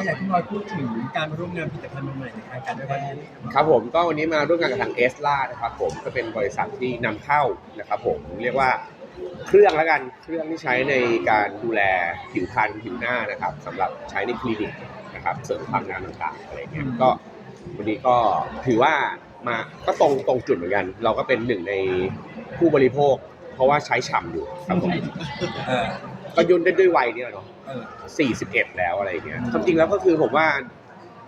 ถ้าอยากที่บอยพูดถึงการมาร่วมงานผลิตภัณฑ์ใหม่ๆในทางการแพทย์ครับผมก็วันนี้มาร่วมงานกับทางเอสลานะครับผมก็เป็นบริษัทที่นำเข้านะครับผมเรียกว่าเครื่องแล้วกันเครื่องที่ใช้ในการดูแลผิวพรรณผิวหน้านะครับสำหรับใช้ในคลินิกนะครับเสริมความงามต่างๆอะไรเงี้ยก็วันนี้ก็ถือว่ามาก็ตรงตรงจุดเหมือนกัน เราก็เป็นหนึ่งในผู้บริโภค เพราะว่าใช้ฉ่ำอยู่ครับผมเออ ก็ยุ่นได้ด้วยวัยเนี่ยเนาะเออ41แล้วอะไรอย่างเงี้ยความจริงแล้วก็คือผมว่า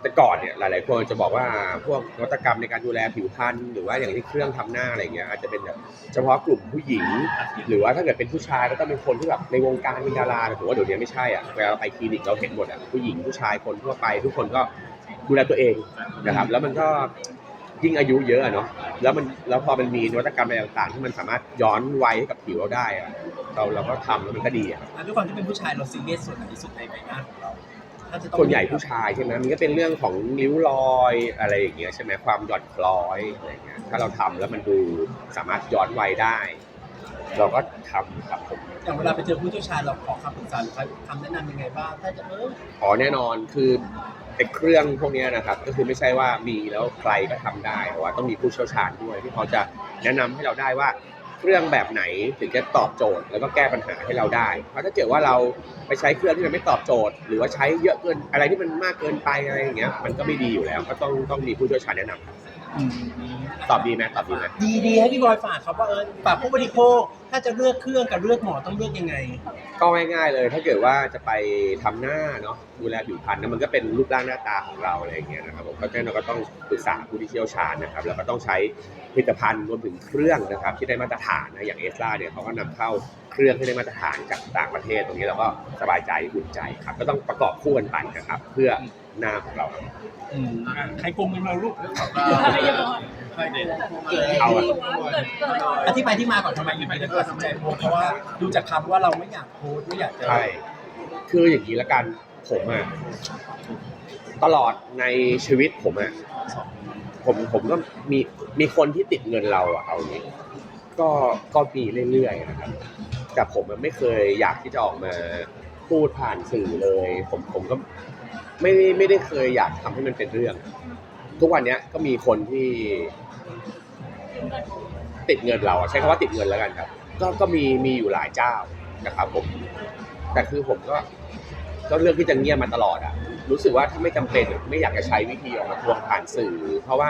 แต่ก่อนเนี่ยหลาย ๆ คนจะบอกว่าพวกนวัตกรรมในการดูแลผิวพรรณหรือว่าอย่างที่เครื่องทำหน้าอะไรเงี้ยอาจจะเป็นแบบเฉพาะกลุ่มผู้หญิง หรือว่าถ้าเกิดเป็นผู้ชายก็ต้องเป็นคนที่แบบในวงการเป็นดาราแต่ผมว่าเดี๋ยวนี้ไม่ใช่อะเวลาเราไปคลินิกเราเห็นหมดอะผู้หญิงผู้ชายคนทั่วไป ทุกคนก็ดูแลตัวเองนะครับ แล้วมันก็ ยิ่งอายุเยอะอะเนาะแล้วมันแล้วพอมันมีนวัตกรรมอะไรต่างๆ ที่มันสามารถย้อนวัยให้กับผิวเราได้อะเราเราก็ทำแล้วมันก็ดีอะอะด้วยความที่เป็นผู้ชายเราซีเรียสส่วนไหนที่สุดในใบหน้าของเราถ้าจะต้องส่วนใหญ่ผู้ชายใช่ไหมมันก็เป็นเรื่องของริ้วรอยอะไรอย่างเงี้ยใช่ไหมความหย่อนคล้อยอะไรอย่างเงี้ยถ้าเราทำแล้วมันดูสามารถย้อนวัยได้ เราก็ทำครับผม อย่างเวลาไปเจอผู้เชี่ยวชาญเราขอคำปรึกษาหรือคำแนะนำยังไงบ้างถ้าจะเอออ๋อแน่นอนคือ ไอ้เครื่องพวกนี้นะครับ ก็คือไม่ใช่ว่ามีแล้วใครก็ทำได้แต่ว่าต้องมีผู้เชี่ยวชาญด้วยที่เขาจะแนะนำให้เราได้ว่าเครื่องแบบไหนถึงจะตอบโจทย์ แล้วก็แก้ปัญหาให้เราได้ เพราะถ้าเกิดว่าเราไปใช้เครื่องที่มันไม่ตอบโจทย์ หรือว่าใช้เยอะเกินอะไรที่มันมากเกินไปอะไรอย่างเงี้ยมันก็ไม่ดีอยู่แล้ว ก็ต้องต้องมีผู้เชี่ยวชาญแนะนำครับ ตอบดีไหมตอบดีไหมดีดีให้พี่บอยฝากครับว่าเออฝากผู้บริโภคถ้าจะเลือกเครื่องกับเลือกหมอต้องเลือกยังไง ก็ง่ายๆเลย ถ้าเกิดว่าจะไปทำหน้าเนาะดูแลผิวพรรณนะมันก็เป็นรูปร่างหน้าตาของเราอะไรอย่างเงี้ยนะครับผมก็แน่นอนก็ต้องปรึกษาผู้ที่เชี่ยวชาญนะครับแล้วก็ต้องใช้ผลิตภัณฑ์รวมถึงเครื่องนะครับที่ได้มาตรฐานนะอย่างเอสลาเนี่ยเขาก็นำเข้า เครื่องที่ได้มาตรฐานจากต่างประเทศตรงนี้เราก็สบายใจอุ่นใจครับ ก็ต้องประกอบคู่กันไปนะครับ เพื่อหน้าของเราอืมอะใครโกงเงินเราลูกเอาอะอธิบายที่มาก่อนทำไมอยู่ดีๆตัดสินใจโพสต์เพราะว่าดูจากคำว่าเราไม่อยากโพสต์ไม่อยากจะใช่คืออย่างนี้ละกันผมอะตลอดในชีวิตผมอะผมผมก็มีมีคนที่ติดเงินเราอะเอาอย่างนี้ ก็ก็มีเรื่อยๆนะครับแต่ผมอะไม่เคยอยากที่จะออกมาพูดผ่านสื่อเลย ผมผมก็ไม่ไม่ได้เคยอยากทำให้มันเป็นเรื่อง ทุกวันเนี้ยก็มีคนที่ ติดเงินเราใช้คำว่าติดเงินแล้วกันครับ ก็ก็มีมีอยู่หลายเจ้านะครับ ผม แต่คือผมก็ ก็เลือกที่จะเงียบมาตลอดอะรู้สึกว่าถ้าไม่จำเป็นไม่อยากจะใช้วิธีออกมาทวงผ่านสื่อ เพราะว่า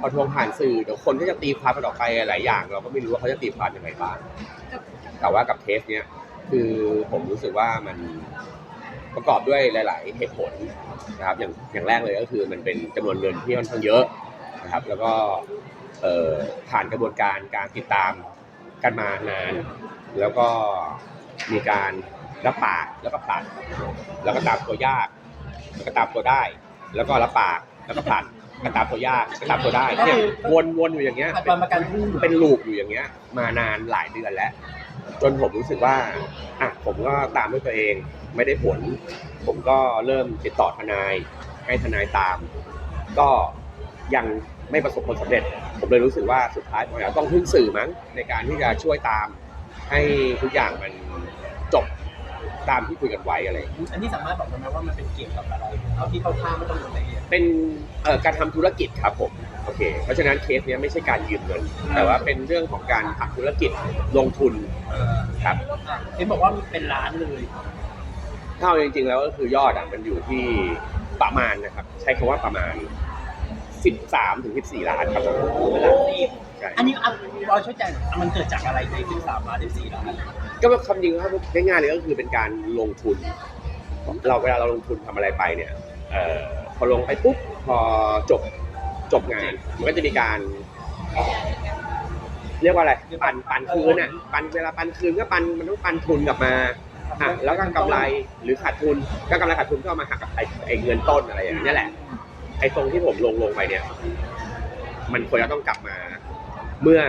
พอทวงผ่านสื่อเดี๋ยวคนก็จะตีความกันออกไปหลายอย่าง เราก็ไม่รู้ว่าเขาจะตีความยังไงบ้างแต่ว่ากับเทสเนี้ยคือผมรู้สึกว่ามันประกอบด้วยหลาย ๆ เหตุผลนะครับอย่างอย่างแรกเลยก็คือมันเป็นจำนวนเงินที่ค่อนข้างเยอะนะครับ แล้วก็เออผ่านกระบวนการการติดตามกันมานาน แล้วก็มีการ รับปากแล้วก็ผลัดแล้วก็ตามตัวยาก แล้วก็ตามตัวได้ แล้วก็รับปากแล้วก็ผลัดก็ตามตัวยากก็ตามตัวได้เนี่ยวนวนอยู่อย่างเงี้ยผัดวันประกันพรุ่ง เป็นลูปอยู่อย่างเงี้ย มานานหลายเดือนแล้ว จนผมรู้สึกว่าอะผมก็ตามด้วยตัวเองไม่ได้ผล ผมก็เริ่มติดต่อทนาย ให้ทนายตาม ก็ยังไม่ประสบผลสำเร็จ ผมเลยรู้สึกว่าสุดท้ายผมอาจจะต้องพึ่งสื่อมั้งในการที่จะช่วยตามให้ทุกอย่างมันจบ ตามที่คุยกันไว้อะไรอย่างเงี้ยอันนี้สามารถบอกได้ไหมว่ามันเป็นเกี่ยวกับอะไรเอาที่เขาท่าไม่ต้องลงรายละเอียดเป็นเอ่อการทำธุรกิจครับผมโอเค เพราะฉะนั้นเคสเนี้ยไม่ใช่การยืมเงิน แต่ว่าเป็นเรื่องของการทำธุรกิจลงทุนเออครับ อะเห็นบอกว่ามันเป็นล้านเลย ถ้าเอาจริงๆแล้วก็คือยอดอะมันอยู่ที่ประมาณนะครับ ใช้คำว่าประมาณ 13ถึง14 ล้านครับผม ใช่อันนี้อะบอยช่วยแจ้งหน่อยมันเกิดจากอะไรใน13ล้าน14ล้าน ก็คำจริงครับง่ายๆเลยก็คือเป็นการลงทุน เราเวลาเราลงทุนทำอะไรไปเนี่ยเอ่อพอลงไปปุ๊บพอจบจบงาน มันก็จะมีการเรียกว่าอะไรปันปันคืนอะปันเวลาปันคืนก็ปันมันต้องปันทุนกลับมาอะแล้วก็กำไรหรือขาดทุนก็กำไรขาดทุนก็เอามาหักกับไอ้ไอ้เงินต้นอะไรอย่างนี้ยแหละ ไอ้ตรงที่ผมลงลงไปเนี่ย มันควรจะต้องกลับมา เมื่อ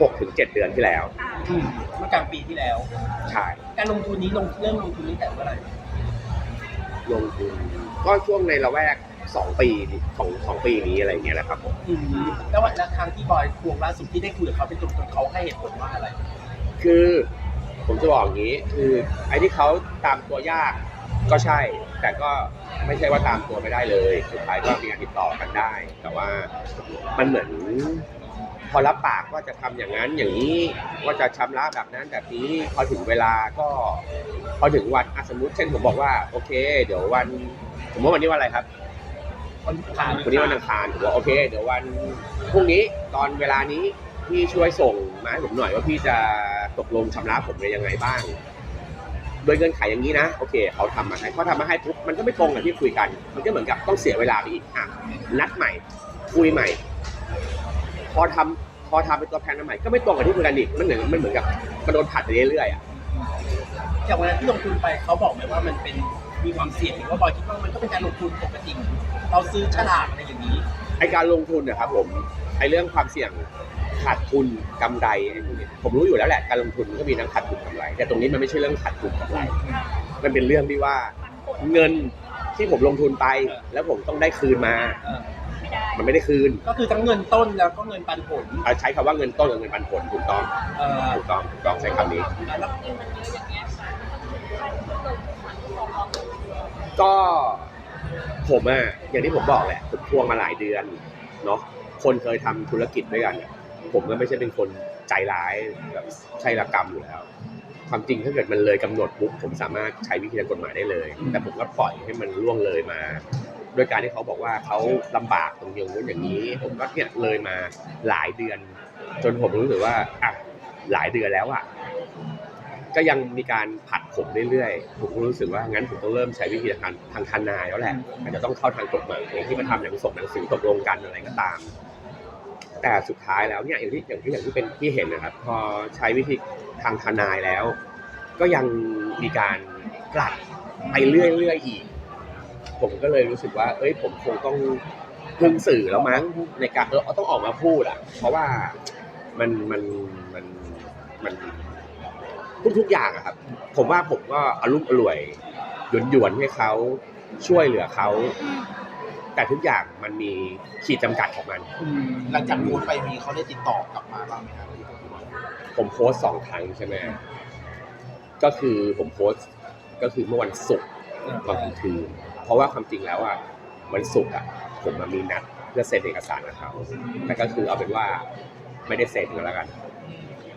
หกถึงเจ็ดเดือนที่แล้ว อืมเมื่อกลางปีที่แล้ว ใช่ การลงทุนนี้ลงเริ่มลงทุนนี้แต่เมื่อไหร่ ลงทุนก็ช่วงในละแวกสองปีของสองปีนี้อะไรอย่างเงี้ยแหละครับผมอืมแล้ววันแล้วครั้งที่บอยทวงล่าสุดที่ได้คุยกับเขาเป็นตัวตนเขาให้เหตุผลว่าอะไร คือผมจะบอกอย่างนี้ คือไอ้ที่เขาตามตัวยากก็ใช่ แต่ก็ไม่ใช่ว่าตามตัวไม่ได้เลย สุดท้ายก็มีการติดต่อกันได้ แต่ว่ามันเหมือนพ อรับปากว่าจะทำอย่างนั้นอย่างนี้ว่าจะชำระแบบนั้นแบบนี้พอถึงเวลาก็พอถึงวันอะสมมติเช่นผมบอกว่าโอเค เดี๋ยววันสมมติวันนี้วันอะไรครับคนผ่านวันนี้วันอังคารผมบอกโอเค เดี๋ยววันพรุ่งนี้ตอนเวลานี้พี่ช่วยส่งมาให้ผมหน่อยว่าพี่จะตกลงชำระผมในยังไงบ้าง โดยเงื่อนไขอย่างนี้นะโอเคเขาทำมาให้เขาทำมาให้ปุ๊บมันก็ไม่ตรงกับที่คุยกัน มันก็เหมือนกับต้องเสียเวลาไปอีกอะนัดใหม่คุยใหม่ พอทำพอทำเป็นตัวแทนมาใหม่ก็ไม่ตรงกับที่คุยกันอีกมันเหมือนมันเหมือนกับมันโดนผัดไปเรื่อยๆอะอย่างวันนั้นที่ลงทุนไปเขาบอกไหมว่ามันเป็นมีความเสี่ยงหรือว่าบอยคิดว่ามันก็เป็นการลงทุนปกติเราซื้อฉลากอะไรอย่างนี้ ไอการลงทุนนะครับผมไอเรื่องความเสี่ยงขาดทุนกำไรไอ้พวกนี้ผมรู้อยู่แล้วแหละการลงทุนมันก็มีทั้งขาดทุนกำไร แต่ตรงนี้มันไม่ใช่เรื่องขาดทุนกำไร มันเป็นเรื่องที่ว่าเงินที่ผมลงทุนไป แล้วผมต้องได้คืนมา เออ มันไม่ได้คืนก็คือทั้งเงินต้นแล้วก็เงินปันผลเอาใช้คำว่าเงินต้นกับเงินปันผลถูกต้องเออถูกต้องถูกต้องใช้คำนี้ แล้วก็ผมอะอย่างที่ผมบอกแหละผมทวงมาหลายเดือนเนาะคนเคยทำธุรกิจด้วยกันอะผมก็ไม่ใช่เป็นคนใจร้ายแบบใช่ละกรรมอยู่แล้ว ความจริงถ้าเกิดมันเลยกำหนดปุ๊บผมสามารถใช้วิธีทางกฎหมายได้เลย แต่ผมก็ปล่อยให้มันล่วงเลยมา โดยการที่เขาบอกว่าเขาลำบากตรงอย่างนู้นอย่างนี้ ผมก็เนี่ยเลยมาหลายเดือน จนผมรู้สึกว่าอะหลายเดือนแล้วอะก็ยังมีการผัดผมเรื่อยๆ ผมก็รู้สึกว่างั้นผมต้องเริ่มใช้วิธีทางทางทนายแล้วแหละอาจจะต้องเข้าทางกฎหมายที่มาทำอย่างส่งหนังสือตกลงกันอะไรก็ตาม แต่สุดท้ายแล้วเนี่ยอย่างที่อย่างที่อย่างที่เป็นที่เห็นนะครับ พอใช้วิธีทางทนายแล้ว ก็ยังมีการกลัดไปเรื่อยๆอีก ผมก็เลยรู้สึกว่า เอ้ย ผมคงต้องพึ่งสื่อแล้วมั้งในการเออต้องออกมาพูดอะ เพราะว่ามันมันมันมันทุกๆอย่างอะครับ ผมว่าผมก็อารมณ์อร่วยหยวนหยวนๆให้เขาช่วยเหลือเขาแต่ทุกอย่างมันมีขีดจำกัดของมันอืมหลังจากโพสต์ไปมีเขาได้ติดต่อกลับมาบ้างไหมครับผมโพสต์สองครั้งใช่ไหมก็คือผมโพสต์ก็คือเมื่อวันศุกร์ตอนกลางคืน เพราะว่าความจริงแล้วอะวันศุกร์อะผมมามีนัดเพื่อเซ็นเอกสารกับเขาแต่ก็คือเอาเป็นว่าไม่ได้เซ็นกันแล้วกัน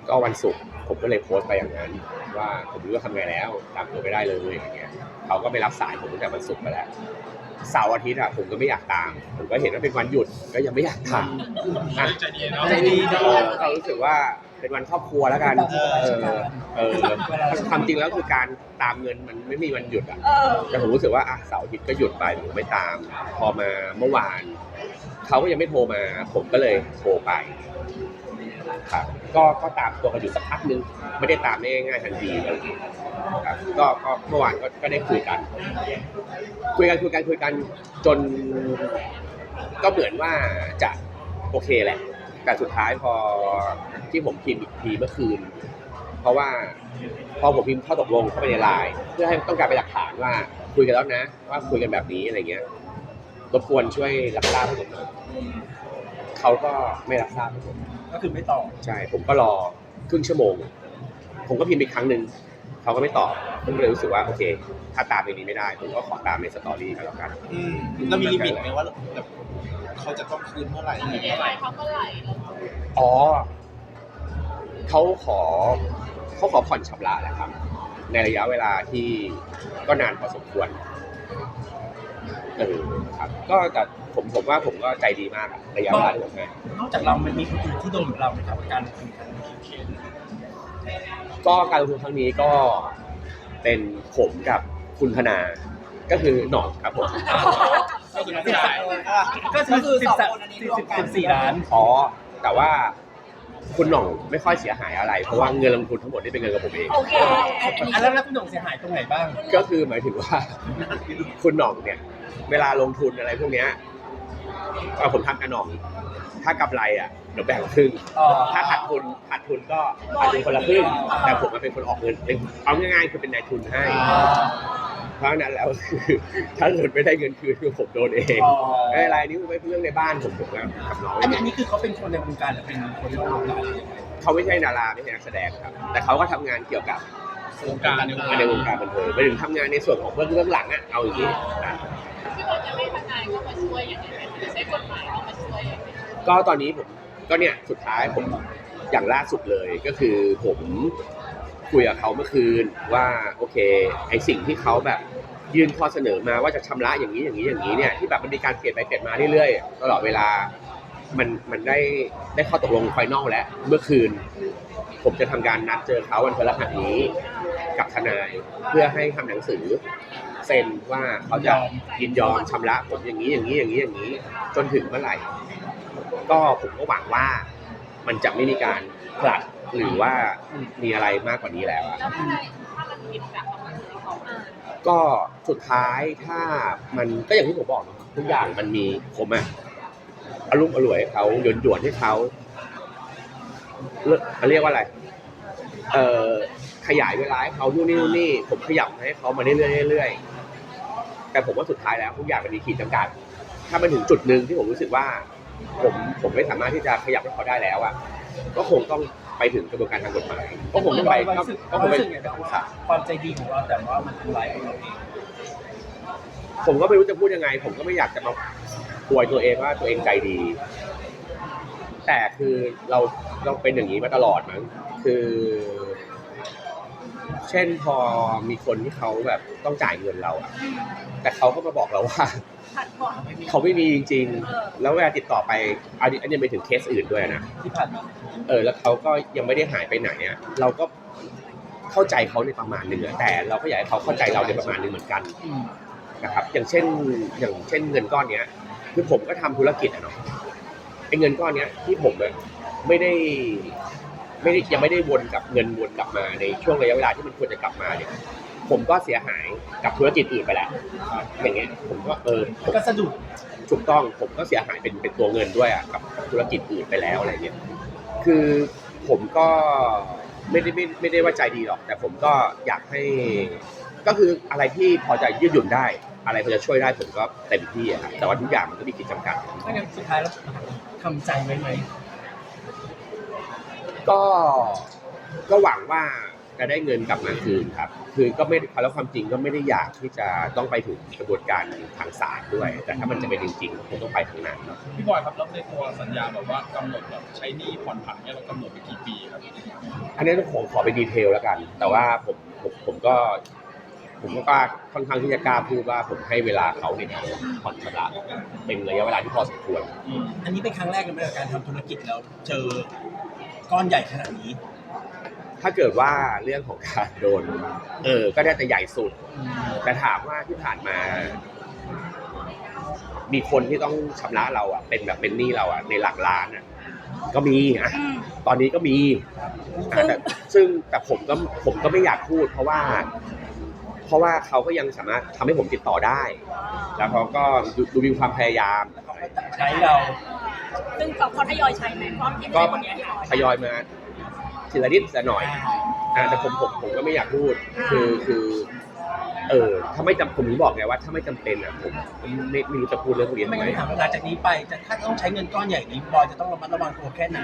ก็วันศุกร์ผมก็เลยโพสต์ไปอย่างนั้น ว่าผมรู้ว่าทำไงแล้วตามตัวไม่ได้เลยอย่างเงี้ยเขาก็ไม่รับสายผมตั้งแต่วันศุกร์ไปแล้วเสาร์อาทิตย์อะผมก็ไม่อยากตาม ผมก็เห็นว่าเป็นวันหยุดก็ยังไม่อยากตามอะใจดีเนาะใจดีเนาะเรารู้สึกว่า เป็นวันครอบครัวแล้วกัน เออ เออเออความจริงแล้วคือการตามเงินมันไม่มีวันหยุดอะ แต่ผมรู้สึกว่าอะเสาร์อาทิตย์ก็หยุดไปผมไม่ตาม พอมาเมื่อวานเขาก็ยังไม่โทรมา ผมก็เลยโทรไปครับก็ก็ตามตัวกันอยู่สักพักนึง ไม่ได้ตามได้ง่ายๆทันทีเลยครับก็ก็เมื่อวานก็ก็ได้คุยกัน คุยกันคุยกันคุยกันจน ก็เหมือนว่าจะโอเคแหละ แต่สุดท้ายพอที่ผมพิมพ์อีกทีเมื่อคืน เพราะว่าพอผมพิมพ์ข้อตกลงเข้าไปในไลน์เพื่อให้ต้องการเป็นหลักฐานว่าคุยกันแล้วนะ ว่าคุยกันแบบนี้อะไรเงี้ยรบกวนช่วยรับทราบให้ผมหน่อยเขาก็ไม่รับทราบให้ผมก็คือไม่ตอบใช่ผมก็รอครึ่งชั่วโมง ผมก็พิมพ์อีกครั้งหนึ่ง เขาก็ไม่ตอบผมก็เลยรู้สึกว่าโอเค ถ้าตามในนี้ไม่ได้ผมก็ขอตามในสตอรี่ก็แล้วกันอืมแล้วมีลิมิตไหมว่าแบบเขาจะต้องคืนเมื่อไหร่อะไรอย่างเงี้ยเขาก็ไหลลงอ๋อเขาขอเขาขอผ่อนชำระแหละครับ ในระยะเวลาที่ก็นานพอสมควรเออครับก็แต่ผมผมว่าผมก็ใจดีมากอะระยะเวลาที่ผมให้นอกจากเรามันมีคนอื่นที่โดนเหมือนเราไหมครับการลงทุนครั้งนี้ ก็การลงทุนครั้งนี้ก็เป็นผมกับคุณธนา ก็คือหน่องครับผม ก็คือสิบสามก็คือสิบสามสิบสิบสี่ล้านอ๋อแต่ว่าคุณหน่องไม่ค่อยเสียหายอะไร เพราะว่าเงินลงทุนทั้งหมดนี่เป็นเงินกับผมเอง โอเคอันแล้วแล้วคุณหน่งเสียหายตรงไหนบ้าง ก็คือหมายถึงว่า คุณหน่องเนี่ย เวลาลงทุนอะไรพวกเนี้ยเอ่อผมทำกับหน่อง ถ้ากำไรอะเดี๋ยวแบ่งครึ่งอ๋อ ถ้าขาดทุนขาดทุนก็ขาดทุนคนละครึ่งแต่ผมมาเป็นคนออกเงินเป็นเอาง่ายๆคือเป็นนายทุนให้ เพราะฉะนั้นแล้วคือถ้าเกิดไม่ได้เงินคืนคือผมโดนเองอ๋อไม่เป็นไรนี่ไม่เป็นเรื่องในบ้านผมผมก็กับน้องอันนี้อันนี้คือเขาเป็นคนในวงการหรือเป็นคนนอกวงการหรือยังไงเขาไม่ใช่ดาราไม่ใช่นักแสดงครับ แต่เขาก็ทำงานเกี่ยวกับวงการในวงการในวงการบันเทิงไปถึงทำงานในส่วนของเบื้องเบื้องหลังอะเอาอย่างนี้นะเข้ามาช่วยยังไงไหมหรือใช้กฎหมายเข้ามาช่วยยังไง ก็ตอนนี้ผมก็เนี่ยสุดท้ายผมอย่างล่าสุดเลยก็คือผมคุยกับเขาเมื่อคืนว่าโอเคไอสิ่งที่เขาแบบยื่นข้อเสนอมาว่าจะชำระอย่างนี้อย่างนี้อย่างนี้เนี่ยที่แบบมันมีการเปลี่ยนไปเปลี่ยนมาเรื่อยๆตลอดเวลามันมันได้ได้ข้อตกลงไฟนอลแล้วเมื่อคืน ผมจะทำการนัดเจอเขาวันพฤหัสนี้กับทนายเพื่อให้ทำหนังสือเซ็นว่าเขาจะยินยอมชำระผมอย่างนี้อย่างนี้อย่างนี้อย่างนี้ จนถึงเมื่อไหร่ ก็ผมก็หวังว่ามันจะไม่มีการผลัดหรือว่ามีอะไรมากกว่านี้แล้วอะแล้วถ้าถ้ามันผิดจากคำพูดของเขาอะก็สุดท้ายถ้ามันก็อย่างที่ผมบอกเนอะทุกอย่างมันมีผมอะอารมณ์อร่วยให้เขาหยวนหยวนๆให้เขาเรียกเรียกว่าอะไร เอ่อขยายเวลาให้เขานู่นนี่นู่นนี่ ผมขยับให้เขามาเรื่อยๆเรื่อยๆแต่ผมว่าสุดท้ายแล้วทุกอย่างมันมีขีดจำกัด ถ้ามันถึงจุดหนึ่งที่ผมรู้สึกว่า ผมผมไม่สามารถที่จะขยับให้เขาได้แล้วอะก็คงต้องไปถึงกระบวนการทางกฎหมายก็คงต้องไปบอยก็รู้สึกก็คงรู้ไปสึกไงบ้างว่าความใจดีของเราแต่ว่ามันทำลายเราเองผมก็ไม่รู้จะพูดยังไง ผมก็ไม่อยากจะมาป่วยตัวเองว่าตัวเองใจดี แต่คือเราเราเป็นอย่างนี้มาตลอดมั้งคือ เช่นพอมีคนที่เขาแบบต้องจ่ายเงินเราอะแต่เขาก็มาบอกเราว่า ผัดก่อนเขาไม่มีจริง ๆ แล้วเวลาติดต่อไปอันนี้อันนี้ไปถึงเคสอื่นด้วยนะที่ผ่านมาเออแล้วเขาก็ยังไม่ได้หายไปไหนอะเราก็เข้าใจเขาในประมาณหนึ่งอะแต่เราก็อยากให้เขาเข้าใจเราในประมาณหนึ่งเหมือนกันอืมนะครับ อย่างเช่นอย่างเช่นเงินก้อนเนี้ย คือผมก็ทำธุรกิจอะเนาะไอ้เงินก้อนเนี้ยที่ผมอะไม่ได้ ไม่ได้ยังไม่ได้วนกับเงินวนกลับมาในช่วงระยะเวลาที่มันควรจะกลับมาเนี่ย ผมก็เสียหายกับธุรกิจอื่นไปแล้วอย่างเงี้ยผมก็เออผมก็สะดุดถูกต้องผมก็เสียหายเป็นเป็นตัวเงินด้วยอะกับธุรกิจอื่นไปแล้วอะไรเงี้ยคือผมก็ไม่ได้ไม่ไม่ได้ว่าใจดีหรอก แต่ผมก็อยากให้ ก็คืออะไรที่พอจะยืดหยุ่นได้ อะไรพอจะช่วยได้ผมก็เต็มที่อะครับแต่ว่าทุกอย่างมันก็มีขีดจำกัดถ้างั้นสุดท้ายแล้วทำใจไว้ไหมก็ก็หวังว่า จะได้เงินกลับมาคืนครับ คือก็ไม่แล้วความจริงก็ไม่ได้อยากที่จะต้องไปถึงกระบวนการทางศาลด้วย แต่ถ้ามันจะเป็นจริงๆคงต้องไปทางนั้นพี่บอยครับแล้วในตัวสัญญาแบบว่ากำหนดแบบใช้หนี้ผ่อนผันเนี่ยเรากำหนดไปกี่ปีครับอันนี้ผมขอไปดีเทลแล้วกัน แต่ว่าผมผมผมก็ ผมก็กล้าค่อนข้างที่จะกล้าพูดว่าผมให้เวลาเขาในการผ่อนชำระเป็นระยะเวลาที่พอสมควรอันนี้เป็นครั้งแรกเลยไหมกับการทำธุรกิจแล้วเจอก้อนใหญ่ขนาดนี้ ถ้าเกิดว่าเรื่องของการโดน เออ ก็ได้แต่ใหญ่สุด แต่ถามว่าที่ผ่านมา มีคนที่ต้องชำระเราอะ เป็นแบบเป็นหนี้เราอะในหลักล้านอะ ก็มีอะ ตอนนี้ก็มีอะแต่ซึ่งแต่ผมก็ผมก็ไม่อยากพูด เพราะว่า เพราะว่าเขาก็ยังสามารถทำให้ผมติดต่อได้ แล้วเขาก็ดูดูมีความพยายามใช้เรา ซึ่งเขาทยอยใช้ไหมเพราะที่ไม่ก็ใช่คนเนี้ยทยอยมา ทีละนิดละหน่อยอะแต่ผมผมผมก็ไม่อยากพูด คือคือเออถ้าไม่จำผมถึงบอกไงว่าถ้าไม่จำเป็นอะผมไม่ไม่รู้จะพูดเรื่องพวกนี้ไม่ทำไมงั้นถามว่าหลังจากนี้ไปจะถ้าต้องใช้เงินก้อนใหญ่นี้บอยจะต้องระมัดระวังตัวแค่ไหน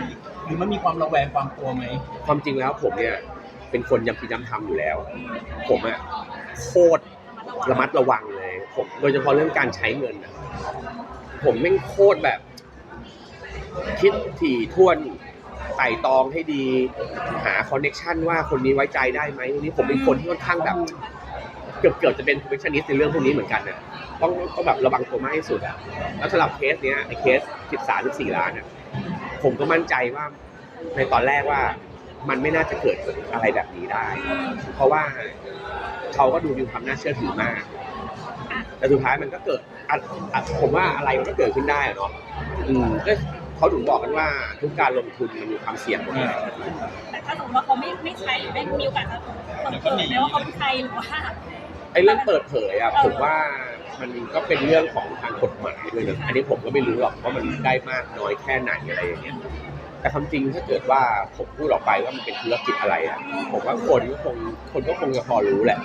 หรือมันมีความระแวงความกลัวไหมความจริงแล้วผมเนี่ย เป็นคนยำคิดยำทำอยู่แล้ว ผมอะโคตรระมัดระวังเลย ผมโดยเฉพาะเรื่องการใช้เงินอะผมแม่งโคตรแบบ คิดถี่ถ้วน ไต่ตองให้ดี หาคอนเน็ชันว่าคนนี้ไว้ใจได้ไหมวันนี้ผมเป็นคนที่ค่อนข้างแบบ เกือบเกือบจะเป็น perfectionist ในเรื่องพวกนี้เหมือนกันน่ะต้องต้องแบบระวังตัวมากที่สุดอะแล้วสำหรับเคสเนี้ยไอ้เคส 13 14ล้านอะผมก็มั่นใจว่าในตอนแรกว่ามันไม่น่าจะเกิดอะไรแบบนี้ได้ เพราะว่าเขาก็ดูมีความน่าเชื่อถือมาก แต่สุดท้ายมันก็เกิดผมว่าอะไรมันก็เกิดขึ้นได้อะเนาะอืมก็ เขาถึงบอกกันว่าทุกการลงทุนมันมีความเสี่ยงหมดเลยแต่ถ้าสมมติว่าเขาไม่ไม่ใช้หรือไม่มีโอกาสจะเปิดเผยไหมว่าเขาเป็นใครหรือว่าไอ้เรื่องเปิดเผยอะผมว่ามันก็เป็นเรื่องของทางกฎหมายด้วยนะอันนี้ผมก็ไม่รู้หรอกว่ามันได้มากน้อยแค่ไหนอะไรอย่างเงี้ยแต่ความจริงถ้าเกิดว่าผมพูดออกไปว่ามันเป็นธุรกิจอะไรอะผมว่าคนก็คงคนก็คงจะพอรู้แหละ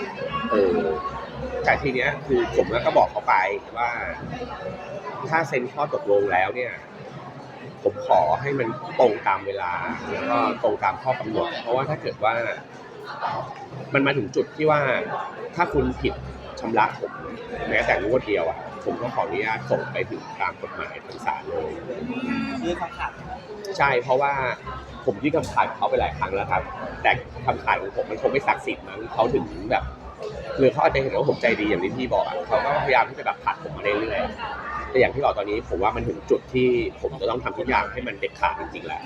เออแต่ทีเนี้ยคือผมก็บอกเขาไปว่า ถ้าเซ็นข้อตกลงแล้วเนี่ย ผมขอให้มันตรงตามเวลา แล้วก็ตรงตามข้อกำหนด เพราะว่าถ้าเกิดว่า มันมาถึงจุดที่ว่าถ้าคุณผิดชำระผมแม้แต่งวดเดียวอะผมก็ขออนุญาตส่งไปถึงตามกฎหมายทางศาลเลยด้วยคำขาดใช่เพราะว่าผมยื่นคำขาดเขาไปหลายครั้งแล้วครับ แต่คำขาดของผมมันคงไม่ศักดิ์สิทธิ์มั้งเขาถึงแบบหรือเขาอาจจะเห็นว่าผมใจดีอย่างที่พี่บอกอะเขาก็พยายามที่จะแบบผลักผมมาเรื่อยๆ แต่อย่างที่บอกตอนนี้ผมว่ามันถึงจุดที่ผมจะต้องทำทุกอย่างให้มันเด็ดขาดจริงๆแล้ว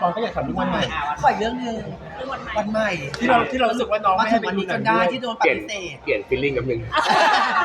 ตอนก็อยากทำทุกวันใหม่ขออีกเรื่องหนึ่งเรื่องวันใหม่วันใหม่ที่เราที่เรารู้สึกว่าน้องมาไม่ถึให้งไปวันดูนี้หจนังนได้ด้วยที่โดนปเปลี่ยนฏิเสธ เปลี่ยนฟีลลิ่งนิดนึง